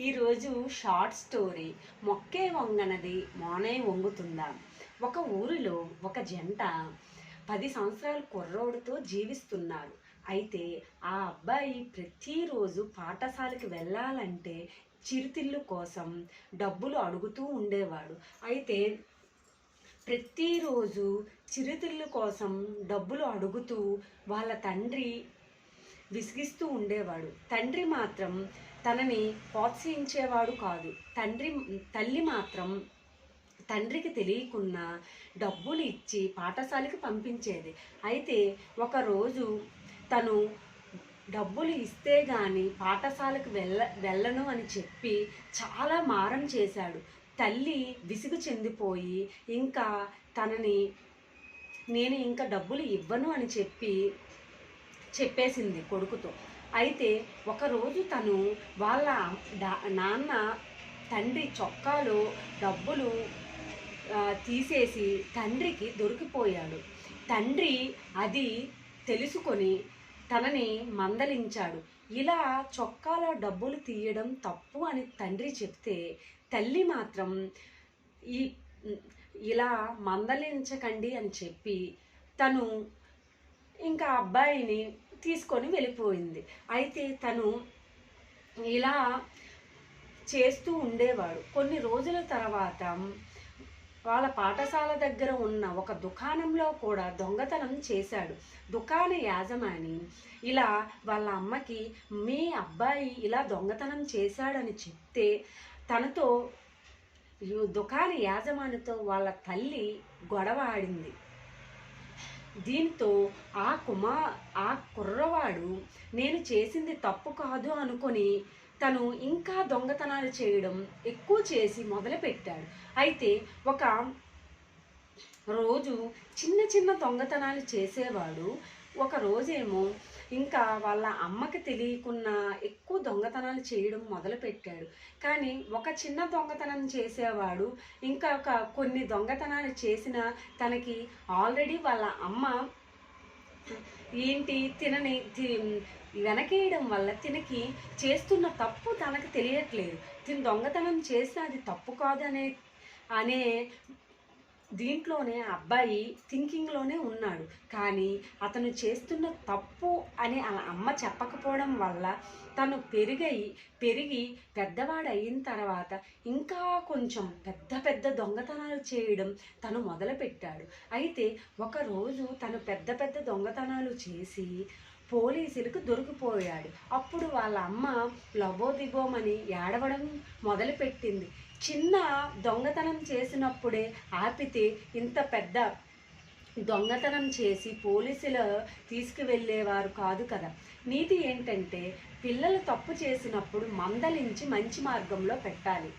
ఈరోజు short story మొక్కే వంగనది మోనే వంగుతుందా. ఒక ఊరిలో ఒక జంట పది సంవత్సరాల కుర్రోడుతో జీవిస్తున్నారు. అయితే ఆ అబ్బాయి ప్రతిరోజు పాఠశాలకు వెళ్ళాలంటే చిరుతిళ్ళు కోసం డబ్బులు అడుగుతూ ఉండేవాడు. అయితే ప్రతిరోజు చిరుతిళ్ళు కోసం డబ్బులు అడుగుతూ వాళ్ళ తండ్రి విసిగిస్తూ ఉండేవాడు. తండ్రి మాత్రం తనని ప్రోత్సహించేవాడు కాదు. తండ్రి తల్లి మాత్రం తండ్రికి తెలియకుండా డబ్బులు ఇచ్చి పాఠశాలకు పంపించేది. అయితే ఒకరోజు తను డబ్బులు ఇస్తే గాని పాఠశాలకు వెళ్ళ వెళ్ళను అని చెప్పి చాలా మారం చేశాడు. తల్లి విసుగు చెందిపోయి ఇంకా తనని నేను ఇంకా డబ్బులు ఇవ్వను అని చెప్పి చెప్పేసింది కొడుకుతో. అయితే ఒకరోజు తను వాళ్ళ నాన్న తండ్రి చొక్కాలో డబ్బులు తీసేసి తండ్రికి దొరికిపోయాడు. తండ్రి అది తెలుసుకొని తనని మందలించాడు. ఇలా చొక్కాలో డబ్బులు తీయడం తప్పు అని తండ్రి చెప్తే తల్లి మాత్రం ఈ ఇలా మందలించకండి అని చెప్పి తను ఇంకా అబ్బాయిని తీసుకొని వెళ్ళిపోయింది. అయితే తను ఇలా చేస్తూ ఉండేవాడు. కొన్ని రోజుల తర్వాత వాళ్ళ పాఠశాల దగ్గర ఉన్న ఒక దుకాణంలో కూడా దొంగతనం చేశాడు. దుకాణ యాజమాని ఇలా వాళ్ళ అమ్మకి మీ అబ్బాయి ఇలా దొంగతనం చేశాడని చెప్తే తనతో దుకాణ యాజమానితో వాళ్ళ తల్లి గొడవ ఆడింది. దీంతో ఆ కుమా ఆ కుర్రవాడు నేను చేసింది తప్పు కాదు అనుకొని తను ఇంకా దొంగతనాలు చేయడం ఎక్కువ చేసి మొదలుపెట్టాడు. అయితే ఒక రోజు చిన్న చిన్న దొంగతనాలు చేసేవాడు. ఒక రోజేమో ఇంకా వాళ్ళ అమ్మకి తెలియకుండా ఎక్కువ దొంగతనాలు చేయడం మొదలుపెట్టాడు. కానీ ఒక చిన్న దొంగతనం చేసేవాడు ఇంకా ఒక కొన్ని దొంగతనాలు చేసిన తనకి ఆల్రెడీ వాళ్ళ అమ్మ ఏంటి తినని తి- వెనకేయడం వల్ల తినకి చేస్తున్న తప్పు తనకు తెలియట్లేదు. తిని దొంగతనం చేస్తే అది తప్పు కాదనే అనే దీంట్లోనే ఆ అబ్బాయి థింకింగ్లోనే ఉన్నాడు. కానీ అతను చేస్తున్న తప్పు అని ఆ అమ్మ చెప్పకపోవడం వల్ల తను పెరిగై పెరిగి పెద్దవాడు అయిన తర్వాత ఇంకా కొంచెం పెద్ద పెద్ద దొంగతనాలు చేయడం తను మొదలుపెట్టాడు. అయితే ఒకరోజు తను పెద్ద పెద్ద దొంగతనాలు చేసి పోలీసులకు దొరికిపోయాడు. అప్పుడు వాళ్ళ అమ్మ లబోదిబోమని ఏడవడం మొదలుపెట్టింది. చిన్న దొంగతనం చేసినప్పుడే ఆపితే ఇంత పెద్ద దొంగతనం చేసి పోలీసులు తీసుకువెళ్ళేవారు కాదు కదా. నీతి ఏంటంటే పిల్లలు తప్పు చేసినప్పుడు మందలించి మంచి మార్గంలో పెట్టాలి.